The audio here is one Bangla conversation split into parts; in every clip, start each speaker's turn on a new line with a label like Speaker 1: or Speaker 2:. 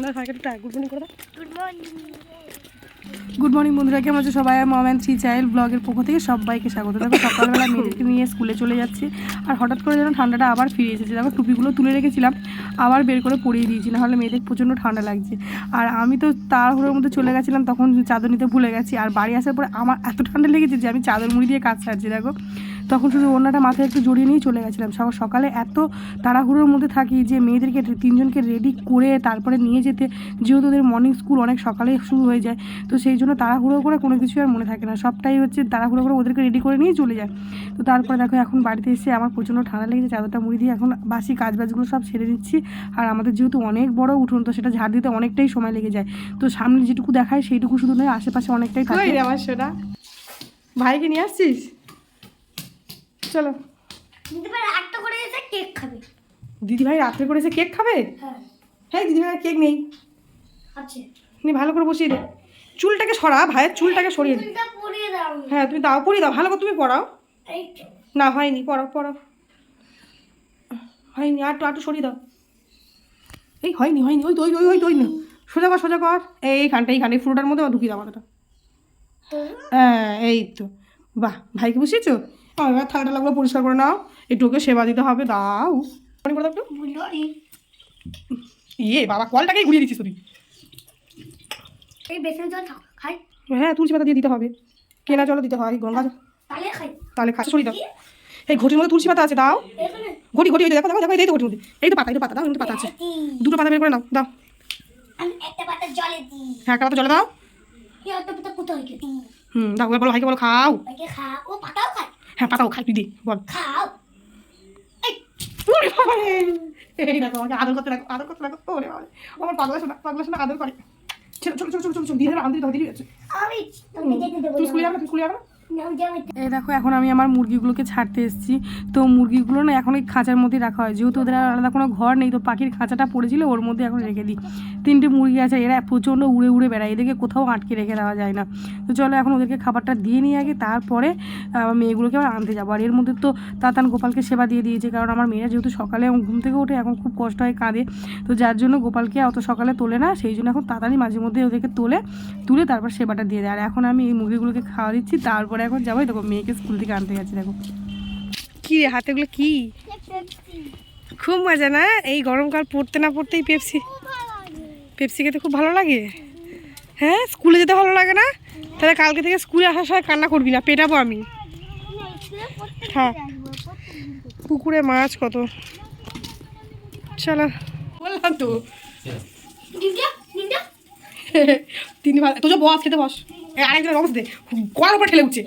Speaker 1: না সাইকেলটা গুড মর্নিং। করে দাও
Speaker 2: গুড মর্নিং
Speaker 1: গুড মর্নিং বন্ধুরা, কেমন আছে সবাই? মম অ্যান্ড থ্রি চাইল্ড ব্লগের পক্ষ থেকে সবাইকে স্বাগত। দেখো, সকালবেলা মেয়েদেরকে নিয়ে স্কুলে চলে যাচ্ছি। আর হঠাৎ করে যেন ঠান্ডাটা আবার ফিরে এসেছে। দেখো, টুপিগুলো তুলে রেখেছিলাম, আবার বের করে পরিয়ে দিয়েছি, নাহলে মেয়েদের প্রচণ্ড ঠান্ডা লাগছে। আর আমি তো তাড়াহুড়োর মধ্যে চলে গেছিলাম, তখন চাদর নিতে ভুলে গেছি। আর বাড়ি আসার পরে আমার এত ঠান্ডা লেগেছে যে আমি চাদর মুড়ি দিয়ে কাজ সারছি, দেখো। তখন শুধু ওনাটা মাথায় একটু জড়িয়ে নিয়েই চলে গেছিলাম। সকাল সকালে এত তাড়াহুড়োর মধ্যে থাকি যে মেয়েদেরকে তিনজনকে রেডি করে তারপরে নিয়ে যেতে, যেহেতু ওদের মর্নিং স্কুল অনেক সকালে শুরু হয়ে যায় তো সেই জন্য তাড়াহুড়ো করে কোনো কিছু আর মনে থাকে না। সবটাই হচ্ছে তাড়াহুড়ো করে ওদেরকে রেডি করে নিয়ে চলে যায়। তো তারপরে দেখো এখন বাড়িতে এসে আমার প্রচণ্ড ঠান্ডা লেগেছে চাদরটা মুড়ি দিয়ে এখন বাসি কাজ বাজগুলো সব সেরে নিচ্ছি। আর আমাদের যেহেতু অনেক বড় উঠোন তো সেটা ঝাড় দিতে অনেকটাই সময় লেগে যায়। তো সামনে যেটুকু দেখায় সেইটুকু শুধু নয় আশেপাশে অনেকটাই থাকে। আমার সোনা? ভাইকে নিয়ে আসছিস? চলো।
Speaker 2: দিদি ভাই
Speaker 1: রাত্রে করে এসে কেক খাবে?
Speaker 2: হ্যাঁ।
Speaker 1: হ্যাঁ দিদি ভাইয়ের কেক নেই।
Speaker 2: আছে।
Speaker 1: ভালো করে বসিয়ে দে। চুলটাকে সরা ভাইয়ের চুলটাকে সরিয়ে হ্যাঁ তুমি দাও পরিয়ে দাও ভালো করে তুমি পড়াও না হয়নি পড়াও পড়াও হয়নি আর একটু সরিয়ে দাও। এই হয়নি হয়নি ওই তো ওই ওই ওই ওই না সোজা কর সোজা কর। এই এইখানটা এইখানে এই ফুটোটার মধ্যে ঢুকিয়ে দাও মাথাটা। হ্যাঁ এই তো। বাহ ভাইকে বুঝিয়েছো এবার থালা টালাগুলো পরিষ্কার করে নাও। একটু ওকে সেবা দিতে হবে দাও। করে দাও একটু। ইয়ে বাবা কলটাকেই ঘুরিয়ে দিচ্ছিস তুই।
Speaker 2: এই বেসন জল খাই।
Speaker 1: হ্যাঁ তুলসী পাতা দিয়ে দিতে হবে। কেনা জলও দিতে হয় গঙ্গা জল।
Speaker 2: তাহলে খাই।
Speaker 1: তাহলে খাচ্ছে সরিয়ে দাও। এই ঘটির মধ্যে তুলসী পাতা আছে দাও। ঘটি ঘটি দেখো দেখো দেখো এই তো ঘটির মধ্যে। এই তো পাতা এই তো পাতা দাও এই পাতা আছে। দুটো পাতা বের করে নাও দাও।
Speaker 2: আমি একটা পাতা জলে দিই।
Speaker 1: হ্যাঁ একটা পাতা জলে দাও। হুম দাও বলো ভাইকে বলো খাও।
Speaker 2: ও পাতাও
Speaker 1: হ্যাঁ খাই তুই দি বল।
Speaker 2: খাও। এই
Speaker 1: বাবা দেখো আমাকে আদর করতে লাগো আদর করতে লাগো বাবা রে। আমার পাগলা শোনা পাগলা শোনা আদর করে। চলো চলো চলো চলো চলো দিয়ে দেবে আন্দরি দাও দিয়ে আছে।
Speaker 2: আমি তুমি
Speaker 1: স্কুলে যাবে তুমি স্কুলে যাবে না? এই দেখো, এখন আমি আমার মুরগিগুলোকে ছাড়তে এসেছি। তো মুরগিগুলো না এখন ওই খাঁচার মধ্যে রাখা হয়। যেহেতু ওদের আলাদা কোনো ঘর নেই, তো পাখির খাঁচাটা পড়েছিল, ওর মধ্যে এখন রেখে দিই। তিনটে মুরগি আছে, এরা প্রচণ্ড উড়ে উড়ে বেড়ায়, এদেরকে কোথাও আটকে রেখে দেওয়া যায় না। তো চলো এখন ওদেরকে খাবারটা দিয়ে নিয়ে আগে, তারপরে মেয়েগুলোকে আবার আনতে যাব। আর এর মধ্যে তো তাতান গোপালকে সেবা দিয়ে দিয়েছে, কারণ আমার মেয়েরা যেহেতু সকালে ঘুম থেকে ওঠে, এখন খুব কষ্ট হয় কাঁদে। তো যার জন্য গোপালকে অত সকালে তোলে না, সেই জন্য এখন তাড়াতাড়ি মাঝে মধ্যে ওদেরকে তোলে, তুলে তারপর সেবাটা দিয়ে দেয়। আর এখন আমি এই মুরগিগুলোকে খাওয়া দিচ্ছি, তারপরে এখন যাবোই। দেখো মেয়েকে স্কুল থেকে আনতে গেছে দেখো। কি রে হাতেগুলো কি? খুব মজা না? এই গরমকাল পড়তে না পড়তেই পেপসি। পেপসি খেতে খুব ভালো লাগে? হ্যাঁ স্কুলে যেতে ভালো লাগে না? তাহলে কালকে থেকে স্কুলে আসার সময় কান্না করবি না পেটাবো আমি। হ্যাঁ পুকুরে মাছ কত? চলো। বললাম তো। তিনি ভালো তোর বস খেতে বস। আরেকজন দে। ঠেলে উঠছে।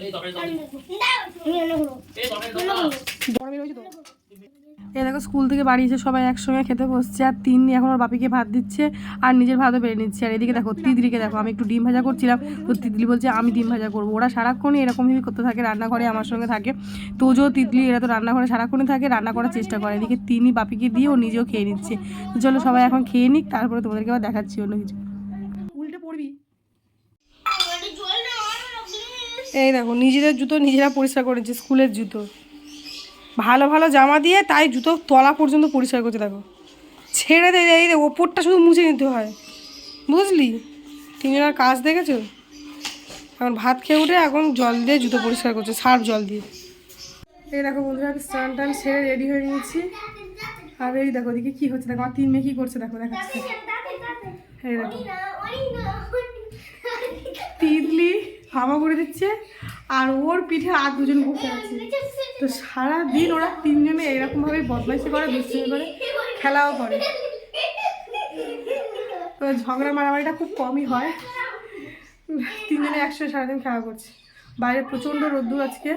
Speaker 1: এ দেখো, স্কুল থেকে বাড়ি এসে সবাই একসঙ্গে খেতে বসছে, আর তিন এখন ওর বাপিকে ভাত দিচ্ছে, আর নিজের ভাতও বেড়ে নিচ্ছে। আর এদিকে দেখো, তিতলিকে দেখো, আমি একটু ডিম ভাজা করছিলাম, তো তিতলি বলছে, আমি ডিম ভাজা করব। ওরা সারাক্ষণই এরকমভাবে করতে থাকে, রান্নাঘরে আমার সঙ্গে থাকে। তোজো তিতলি, এরা তো রান্নাঘরে সারাক্ষণই থাকে, রান্না করার চেষ্টা করে। এদিকে তিনি বাপিকে দিয়ে ও নিজেও খেয়ে নিচ্ছে। চলো সবাই এখন খেয়ে নিক, তারপরে তোমাদেরকে আবার দেখাচ্ছি অন্য কিছু। এই দেখো, নিজেদের জুতো নিজেরা পরিষ্কার করেছে স্কুলের জুতো। ভালো ভালো জামা দিয়ে তাই জুতো তলা পর্যন্ত পরিষ্কার করতে দেখো। ছেড়ে দে, এই দে, ওপরটা শুধু মুছে নিতে হয়। বুঝলি? তিনজনের কাজ দেখেছ? এখন ভাত খেয়ে উঠে এখন জল দিয়ে জুতো পরিষ্কার করছে, সার্ফ জল দিয়ে। এই দেখো বন্ধুরা, আমি স্নান টান সেরে রেডি হয়ে নিয়েছি। আর এই দেখো দিকে কী হচ্ছে? দেখো, আমার তিন মেয়ে কী করছে? দেখো, দেখাচ্ছে। এই দেখো। তিতলি। হাওয়া করে দিচ্ছে আর ওর পিঠে আর দুজন বসে আছে। তো সারাদিন ওরা তিনজনে এরকমভাবে বদমাইশি করে দুষ্টুমি করে খেলাও করে। তো ঝগড়া মারামারিটা খুব কমই হয়। তিনজনে একসাথে সারাদিন খেলা করছে। বাইরে প্রচণ্ড রোদ্দুর আজকে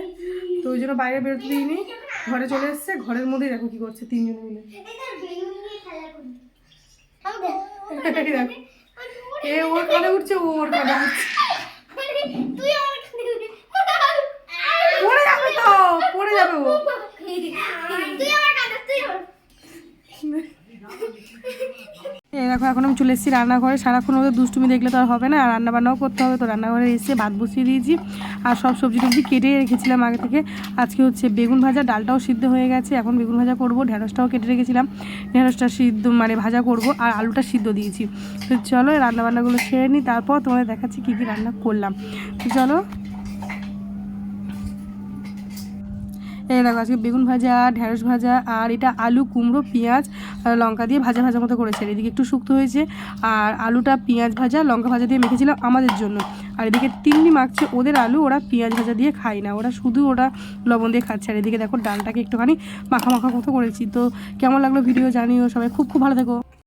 Speaker 1: তো ওই জন্য বাইরে বেরোতে দিইনি। ঘরে চলে এসছে ঘরের মধ্যেই দেখো কী করছে তিনজন মিলে। এ ওর কাঁধে উঠছে ও ওর কাঁধে উঠছে।
Speaker 2: তুই আমার
Speaker 1: পড়ে যাবে তো পড়ে যাবে ও।
Speaker 2: তুই আমার কাঁধে তুই আমার
Speaker 1: দেখো, এখন আমি চলে এসেছি রান্নাঘরে। সারাক্ষণ ওদের দুষ্টুমি দেখলে তো আর হবে না, আর রান্নাবান্নাও করতে হবে। তো রান্নাঘরে এসে ভাত বসিয়ে দিয়েছি আর সব সবজি টবজি কেটে রেখেছিলাম আগে থেকে। আজকে হচ্ছে বেগুন ভাজা, ডালটাও সিদ্ধ হয়ে গেছে। এখন বেগুন ভাজা করব, ঢেঁড়সটাও কেটে রেখেছিলাম। ঢেঁড়সটা সিদ্ধ মানে ভাজা করব আর আলুটা সিদ্ধ দিয়েছি। তো চলো রান্নাবান্নাগুলো সেরে নিই, তারপর তোমাদের দেখাচ্ছি কী কী রান্না করলাম। তো চলো এই দেখো আজকে বেগুন ভাজা, ঢেঁড়স ভাজা, আর এটা আলু, কুমড়ো, পেঁয়াজ লঙ্কা দিয়ে ভাজা ভাজা মতো করেছে এদিকে একটু শুক্ত হয়েছে, আর আলুটা পেঁয়াজ ভাজা, লঙ্কা ভাজা দিয়ে মেখেছিলাম আমাদের জন্য। আর এদিকে তিন্নি মাখছে ওদের আলু, ওরা পেঁয়াজ ভাজা দিয়ে খায় না, ওরা শুধু ওরা লবণ দিয়ে খাচ্ছে। আর এদিকে দেখো ডালটাকে একটুখানি মাখা মাখা মতো করেছি। তো কেমন লাগল ভিডিও জানিও সবাই। খুব খুব ভালো থেকো।